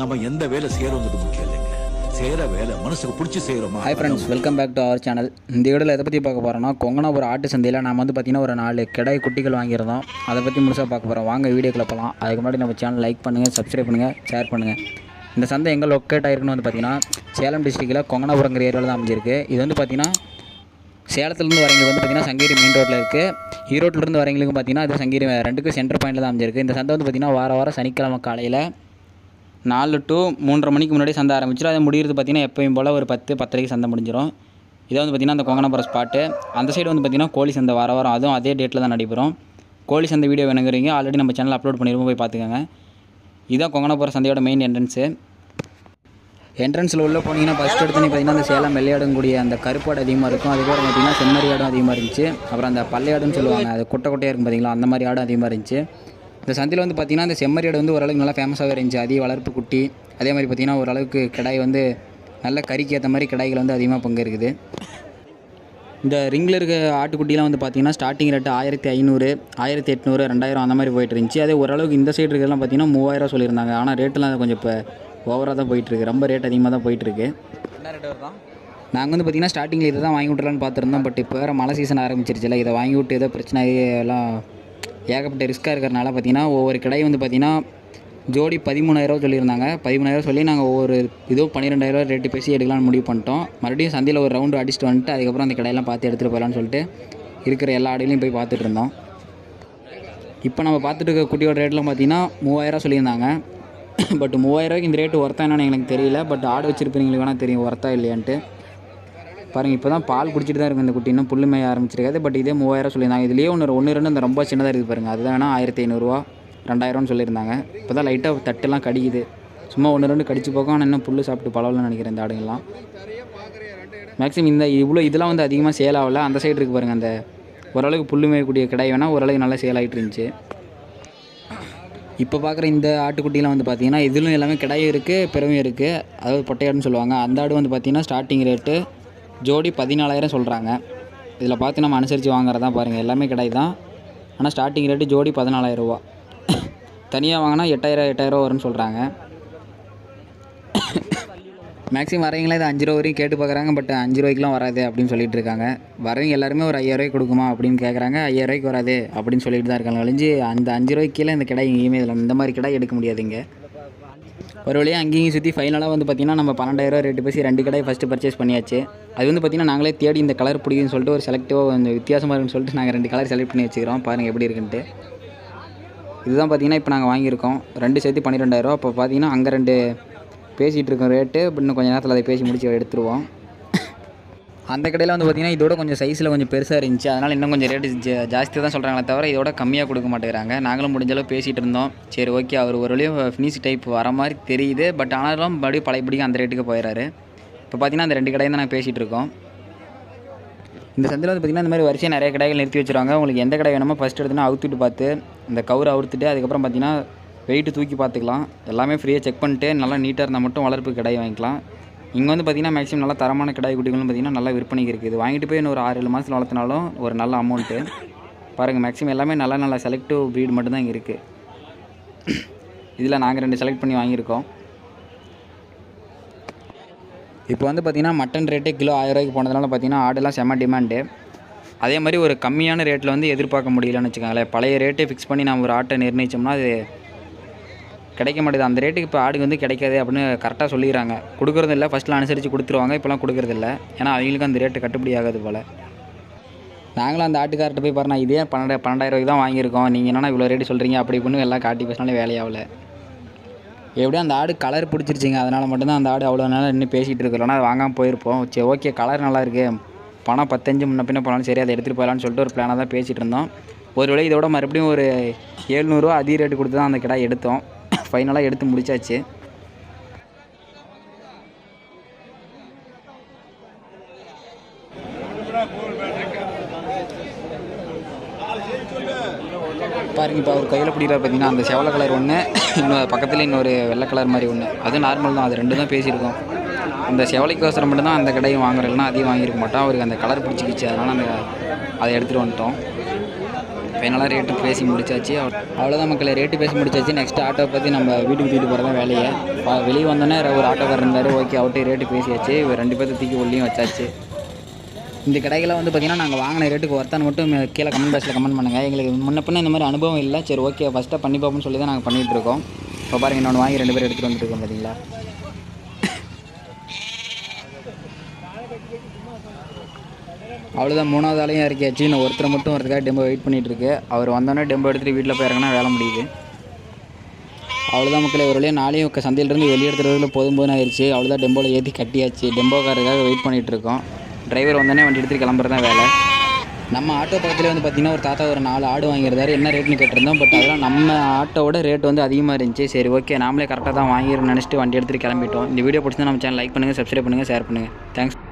நம்ம எந்த வேலை செய்யறோங்கிறது முக்கியம் இல்லைங்க. செய்யற வேலை மனசுக்கு பிடிச்சி செய்கிறோமா hi friends welcome back to our channel இந்த வீடியோவில் எதை பற்றி பார்க்க போகிறோம்னா கொங்கனாபுரம் ஆட்டு சந்தையில் நம்ம வந்து பார்த்திங்கன்னா ஒரு நாலு கிடாய் குட்டிகள் வாங்கியிருந்தோம். அதை பற்றி முழுசாக பார்க்க போகிறோம் வாங்க வீடியோக்குள்ள போகலாம் அதுக்கு முன்னாடி நம்ம சேனல் லைக் பண்ணுங்கள் சப்ஸ்கிரைப் பண்ணுங்கள் ஷேர் பண்ணுங்கள் இந்த சந்தை எங்கே லொக்கேட் ஆயிருக்குன்னு வந்து பார்த்திங்கன்னா சேலம் டிஸ்ட்ரிக்டில் கொங்கனாபுரங்கிற ஏரியாவில் தான் அமைஞ்சிருக்கு. இது வந்து பார்த்திங்கன்னா சேலத்துலேருந்து வரவங்களுக்கு வந்து பார்த்திங்கன்னா சங்ககிரி மெயின் ரோட்டில் இருக்குது ஈரோட்டிலேருந்து வரவங்களுக்கும் பார்த்திங்கன்னா இது சங்ககிரி ரெண்டுக்கும் சென்டர் பாயிண்டில் தான் அமைஞ்சிருக்கு. இந்த சந்தை வந்து பார்த்திங்கன்னா வார வாரம் சனிக்கிழமை காலையில் நாலு டு மூன்றரை மணிக்கு முன்னாடி சந்தை ஆரம்பிச்சிடும் அது முடிகிறது பார்த்திங்கன்னா எப்பயும் போல் ஒரு பத்து பத்தரைக்கு சந்தை முடிஞ்சிடும் இதை வந்து பார்த்திங்கன்னா அந்த கொங்கனபுரம் ஸ்பாட்டு அந்த சைடு வந்து பார்த்திங்கன்னா கோழி சந்தை வார வாரம் அதுவும் அதே டேட்டில் தான் நடைபெறும். கோழி சந்தை வீடியோ வேணுங்கிறீங்க ஆல்ரெடி நம்ம சேனல் அப்லோட் பண்ணிருக்கோம் போய் பார்த்துக்கோங்க. இதுதான் கொங்கனபுரம் சந்தையோட மெயின் என்ட்ரன்ஸு என்ட்ரன்ஸில் உள்ளே போனீங்கன்னா ஃபஸ்ட் எடுத்துனே பார்த்தீங்கன்னா அந்த சேலம் வெள்ளையாடக்கூடிய அந்த கருப்பாடு அதிகமாக இருக்கும். அதுக்கப்புறம் பார்த்தீங்கன்னா செம்மறி ஆடும் அதிகமாக இருந்துச்சு. அப்புறம் அந்த பள்ளையாடுன்னு சொல்லுவாங்க அது குட்டை குட்டையாக இருக்கும் பார்த்தீங்களா? அந்த மாதிரி ஆடும் அதிகமாக இருந்துச்சு. இந்த சந்தையில் வந்து பார்த்தீங்கன்னா இந்த செம்மறி ஆடு வந்து ஓரளவுக்கு நல்லா ஃபேமஸாகவே இருந்துச்சு. அதிக வளர்ப்பு குட்டி அதே மாதிரி பார்த்தீங்கன்னா ஓரளவுக்கு கிடாய் வந்து நல்ல கறிக்கு ஏற்ற மாதிரி கிடாய்கள் வந்து அதிகமாக பங்கு இருக்குது இந்த ரிங்கில் இருக்க ஆட்டுக்குட்டிலாம் வந்து பார்த்தீங்கன்னா ஸ்டார்டிங் ரேட்டு ஆயிரத்தி ஐநூறு ஆயிரத்தி எட்நூறு ரெண்டாயிரம் அந்த மாதிரி போயிட்டு இருந்துச்சு. அதே ஓரளவுக்கு இந்த சைடு இருக்கிறதெல்லாம் பார்த்தீங்கன்னா மூவாயிரம் சொல்லியிருந்தாங்க. ஆனால் ரேட்டெல்லாம் கொஞ்சம் இப்போ ஓவராக தான் போயிட்டுருக்கு ரொம்ப ரேட் அதிகமாக தான் போயிட்டுருக்கு நாங்கள் வந்து பார்த்திங்கன்னா ஸ்டார்டிங்கில் இதை தான் வாங்கி விட்றலான்னு பார்த்துருந்தோம் பட் இப்போ வேறு மழை சீசன் ஆரம்பிச்சிருச்சுல இதை வாங்கி விட்டு ஏதோ பிரச்சனை எல்லாம் ஏகப்பட்ட ரிஸ்க்காக இருக்கிறனால பார்த்தீங்கன்னா ஒவ்வொரு கடை வந்து பார்த்திங்கன்னா ஜோடி பதிமூணாயிரரூவா சொல்லியிருந்தாங்க. பதிமூணாயிரம் சொல்லி நாங்கள் ஒவ்வொரு இதோ பன்னிரெண்டாயிரம் ரேட்டு பேசி எடுக்கலாம்னு முடிவு பண்ணிட்டோம். மறுபடியும் சந்தையில் ஒரு ரவுண்டு அடிச்சுட்டு வந்துட்டு அதுக்கப்புறம் அந்த கடையெல்லாம் பார்த்து எடுத்துகிட்டு போகலான்னு சொல்லிட்டு இருக்கிற எல்லா ஆடையிலையும் போய் பார்த்துட்டு இருந்தோம். இப்போ நம்ம பார்த்துட்டு இருக்க குட்டியோட ரேட்லாம் பார்த்தீங்கன்னா மூவாயிரரூவா சொல்லியிருந்தாங்க. பட் மூவாயிரரூவாய்க்கு இந்த ரேட்டு ஒர்த்தா என்னன்னு எனக்கு தெரியல. பட் ஆடு வச்சிருப்பீங்களுக்கு வேணால் தெரியும். ஒர்த்தா இல்லையான்ட்டு. பாருங்கள் இப்போ தான் பால் குடிச்சிட்டு தான் இருக்கும் இந்த குட்டி. இன்னும் புல்லு மேய ஆரம்பிச்சிருக்காது. பட் இதே மூவாயிரம் சொல்லியிருந்தாங்க. இதுலேயே ஒன்று ஒன்று ரெண்டு அந்த ரொம்ப சின்னதாக இருக்குது பாருங்கள் அது வேணால் ஆயிரத்தி ஐநூறுரூவா ரெண்டாயிரம்னு சொல்லியிருந்தாங்க. இப்போ தான் லைட்டாக தட்டுலாம் கடிக்குது. சும்மா ஒன்று ரெண்டு கடிச்சு போகும் ஆனால் இன்னும் புல் சாப்பிட்டு பழவலன்னு நினைக்கிறேன் இந்த ஆடுங்கள்லாம். மேக்ஸிமம் இந்த இவ்வளோ இதெல்லாம் வந்து அதிகமாக சேல் ஆகல. அந்த சைடு இருக்குது பாருங்கள் அந்த ஓரளவுக்கு புல்லு மேயக்கூடிய கிடாய் வேணால் ஓரளவுக்கு நல்லா சேல் ஆகிட்டு இருந்துச்சு. இப்போ பார்க்குற இந்த ஆட்டுக்குட்டிலாம் வந்து பார்த்திங்கன்னா இதிலும் எல்லாமே கிடாயும் இருக்குது பிறவையும் இருக்குது அதாவது பொட்டையாடுன்னு சொல்லுவாங்க. அந்த ஆடு வந்து பார்த்தீங்கன்னா ஸ்டார்டிங் ரேட்டு ஜோடி பதினாலாயிரம் சொல்கிறாங்க இதில் பார்த்து நம்ம அனுசரித்து வாங்குறதா பாருங்கள் எல்லாமே கிடை தான். ஆனால் ஸ்டார்டிங் ரேட்டு ஜோடி பதினாலாயிரம் ரூபா. தனியாக வாங்கினா எட்டாயிரம் எட்டாயிரம் வரும்னு சொல்கிறாங்க மேக்ஸிமம் வரவங்களே இது அஞ்சு ரூபா வரையும் கேட்டு பார்க்குறாங்க. பட் அஞ்சு ரூபாய்க்குலாம் வராது அப்படின்னு சொல்லிட்டு இருக்காங்க. வரவங்க எல்லாருமே ஒரு ஐயாயிரூவாய்க்கு கொடுக்குமா அப்படின்னு கேட்குறாங்க ஐயாயிரூவாய்க்கு வராது அப்படின்னு சொல்லிட்டு தான் இருக்காங்க. ஒழிஞ்சு அந்த அஞ்சு ரூபாய்க்கு கீழே இந்த கிடாய் எங்கேயுமே இதில் இந்த மாதிரி கிடாய் எடுக்க முடியாதுங்க ஒரு வழியாக அங்கேயும் சுற்றி ஃபைனலாக வந்து பார்த்திங்கன்னா நம்ம பன்னெண்டாயிரம் ரேட்டு பேசி ரெண்டு கடையை ஃபஸ்ட்டு பர்ச்சேஸ் பண்ணியாச்சு. அது வந்து பார்த்திங்கன்னா நாங்களே தேடி இந்த கலர் பிடிக்குன்னு சொல்லிட்டு ஒரு செலக்டிவாக கொஞ்சம் வித்தியாசமாக இருக்குன்னு சொல்லிட்டு நாங்கள் ரெண்டு கலர் செலக்ட் பண்ணி வச்சுக்கிறோம். பாருங்கள் எப்படி இருக்குன்ட்டு. இதுதான் பார்த்தீங்கன்னா இப்போ நாங்கள் வாங்கியிருக்கோம். ரெண்டு சேர்த்து பன்னிரெண்டாயிரம் அப்போ பார்த்தீங்கன்னா அங்கே ரெண்டு பேசிகிட்டு இருக்கோம் ரேட்டு இன்னும் கொஞ்சம் நேரத்தில் அதை பேசி முடிச்சு எடுத்துருவோம். அந்த கடையில் வந்து பார்த்தீங்கன்னா இதோட கொஞ்சம் சைஸில் கொஞ்சம் பெருசாக இருந்துச்சு. அதனால் இன்னும் கொஞ்சம் ரேட்டு ஜாஸ்தி தான் சொல்கிறாங்களே தவிர இதோட கம்மியாக கொடுக்க மாட்டேங்கிறாங்க. நாங்களும் முடிஞ்சளவு பேசிகிட்டு இருந்தோம். சரி ஓகே அவர் ஒரு வழியும் ஃபினிஷ் டைப் வர மாதிரி தெரியுது. பட் ஆனாலும் மறுபடியும் பழையபடிக்கும் அந்த ரேட்டுக்கு போயிடறாரு இப்போ பார்த்தீங்கன்னா அந்த ரெண்டு கடையும் தான் நாங்கள் பேசிகிட்டு இருக்கோம். இந்த சந்தையில் வந்து பார்த்திங்கன்னா இந்த மாதிரி வரிசையாக நிறைய கடைகள் நிறுத்தி வச்சுருவாங்க. உங்களுக்கு எந்த கடை வேணுமோ ஃபஸ்ட் எடுத்துனா அவுத்துட்டு பார்த்து இந்த கவுரை அவுத்துட்டு அதுக்கப்புறம் பார்த்தீங்கன்னா வெயிட்டு தூக்கி பார்த்துக்கலாம். எல்லாமே ஃப்ரீயாக செக் பண்ணிட்டு நல்லா நீட்டாக இருந்தால் மட்டும் வளர்ப்பு கடையை வாங்கிக்கலாம். இங்கே வந்து பார்த்திங்கன்னா மேக்ஸிமம் நல்லா தரமான கிடாய் குட்டிகளும் பார்த்திங்கன்னா நல்லா விற்பனைக்கு இருக்குது. வாங்கிட்டு போய் இன்னும் ஒரு ஆறு ஏழு மாதத்தில் வளர்த்தினாலும் ஒரு நல்ல அமௌண்ட்டு பாருங்கள் மேக்ஸிமம் எல்லாமே நல்ல நல்ல செலக்டிவ் ப்ரீட் மட்டும்தான் இங்கே இருக்குது இதில் நாங்கள் ரெண்டு செலக்ட் பண்ணி வாங்கியிருக்கோம். இப்போ வந்து பார்த்திங்கன்னா மட்டன் ரேட்டே கிலோ ஆயிரரூவாய்க்கு போனதுனால பார்த்திங்கன்னா ஆடெல்லாம் செம்ம டிமாண்டு அதே மாதிரி ஒரு கம்மியான ரேட்டில் வந்து எதிர்பார்க்க முடியலன்னு வச்சுக்கோங்களேன். பழைய ரேட்டை ஃபிக்ஸ் பண்ணி நம்ம ஒரு ஆட்டை நிர்ணயிச்சோம்னா அது கிடைக்க மாட்டேது. அந்த ரேட்டுக்கு இப்போ ஆடு வந்து கிடைக்காது அப்படின்னு கரெக்டாக சொல்லிடுறாங்க. கொடுக்குறது இல்லை ஃபஸ்ட்டில் அனுசரித்து கொடுத்துருவாங்க இப்போலாம் கொடுக்குறது இல்லை. ஏன்னா அவங்களுக்கும் அந்த ரேட்டு கட்டுப்படி ஆகாது போல். நாங்களும் அந்த ஆட்டுக்கார்ட்ட போய் பாருண்ணா இதே பன்னெண்டு பன்னெண்டாயிரம் தான் வாங்கியிருக்கோம். நீங்கள் என்னென்னா இவ்வளோ ரேட்டு சொல்கிறீங்க அப்படி இப்படின்னு எல்லாம் காட்டி பேசினாலும் வேலையாகல எப்படியும் அந்த ஆடு கலர் பிடிச்சிருச்சிங்க. அதனால் மட்டும்தான் அந்த ஆடு அவ்வளோ நேரம் இன்னும் பேசிகிட்டு இருக்கிறோம். அது வாங்காமல் போயிருப்போம். சரி ஓகே கலர் நல்லாயிருக்கு பணம் பத்தஞ்சு முன்ன பின்ன போனாலும் சரி அதை எடுத்துகிட்டு போகலான்னு சொல்லிட்டு ஒரு பிளானாக தான் பேசிகிட்டு இருந்தோம். ஒரு வேளை இதோட மறுபடியும் ஒரு ஏழ்நூறுவா அதிக ரேட்டு கொடுத்து தான் அந்த கிடாய் எடுத்தோம். ஃபைனலாக எடுத்து முடிச்சாச்சு. பாருங்க இப்போ அவர் கையில் பிடிக்கிறார் பார்த்தீங்கன்னா அந்த செவலை கலர் ஒன்று இன்னொரு பக்கத்தில் இன்னொரு வெள்ளை கலர் மாதிரி ஒன்று அது நார்மல் தான் அது ரெண்டு தான் பேசியிருக்கோம். அந்த செவலைக்கோசரம் மட்டும்தான் அந்த கடையை வாங்குறதுலாம் அதையும் வாங்கியிருக்க மாட்டோம். அவருக்கு அந்த கலர் பிடிச்சிக்கிச்சு அதனால் அந்த அதை எடுத்துகிட்டு வந்துட்டோம். ஃபைனலாக ரேட்டு பேசி முடிச்சாச்சு. அவ்வளோதான் மக்களை ரேட்டு பேசி முடிச்சாச்சு. நெக்ஸ்ட் ஆட்டோ பற்றி நம்ம வீட்டுக்கு தூக்கிட்டு போகிறதா வேலையை. வெளியே வந்தோன்னே ஒரு ஆட்டோக்காரர் இருந்தார். ஓகே அவர்கிட்ட ரேட்டு பேசியாச்சு. இவர் ரெண்டு பேர்த்து தூக்கி உள்ளேயும் வச்சாச்சு. இந்த கடைகளை வந்து பார்த்திங்கன்னா நாங்கள் வாங்கின ரேட்டுக்கு ஒருத்தான்னு மட்டும் கீழே கமெண்ட் பாக்ஸில் கமெண்ட் பண்ணுங்கள் எங்களுக்கு முன்ன பின்ன இந்த மாதிரி அனுபவம் இல்லை. சரி ஓகே ஃபஸ்ட்டாக பண்ணி பார்ப்போம்னு சொல்லி தான் நாங்கள் பண்ணிகிட்டு இருக்கோம். இப்போ பாருங்க இன்னொன்று வாங்கி ரெண்டு பேர் எடுத்துகிட்டு வந்துருக்கோம் பார்த்தீங்களா அவ்வளோதான் மூணாவது ஆளையும் இறக்கியாச்சு. இன்னும் ஒருத்தர் மட்டும் வரதுக்காக டெம்போ வெயிட் பண்ணிகிட்ருக்கு அவர் வந்தோடனே டெம்போ எடுத்துகிட்டு வீட்டில் போய் வேலை முடியுது. அவ்வளோதான் மக்களே. ஒரு வழியாக நாளையும் சந்தையிலேருந்து வெளியே எடுத்துறதுல போதும் போதும் ஆயிடுச்சு அவ்வளோதான் டெம்போவில் ஏற்றி கட்டியாச்சு. டெம்போக்காரருக்காக வெயிட் பண்ணிகிட்டு இருக்கோம் டிரைவர் வந்தோடனே வண்டி எடுத்துகிட்டு கிளம்புறது தான் வேலை. நம்ம ஆட்டோ பக்கத்தில் வந்து பார்த்திங்கன்னா ஒரு தாத்தா ஒரு நாலு ஆடு வாங்கியிருந்தாரு. என்ன ரேட்னு கேட்டிருந்தோம். பட் அதெல்லாம் நம்ம ஆட்டோவோட ரேட் வந்து அதிகமாக இருந்துச்சு. சரி ஓகே நாமளே கரெக்டாக தான் வாங்கிருன்னு நினச்சிட்டு வண்டி எடுத்துகிட்டு கிளம்பிட்டோம். இந்த வீடியோ பிடிச்சா நம்ம சேனல் லைக் பண்ணுங்கள் சப்ஸ்கிரைப் பண்ணுங்கள் ஷேர் பண்ணுங்கள் தேங்க்ஸ்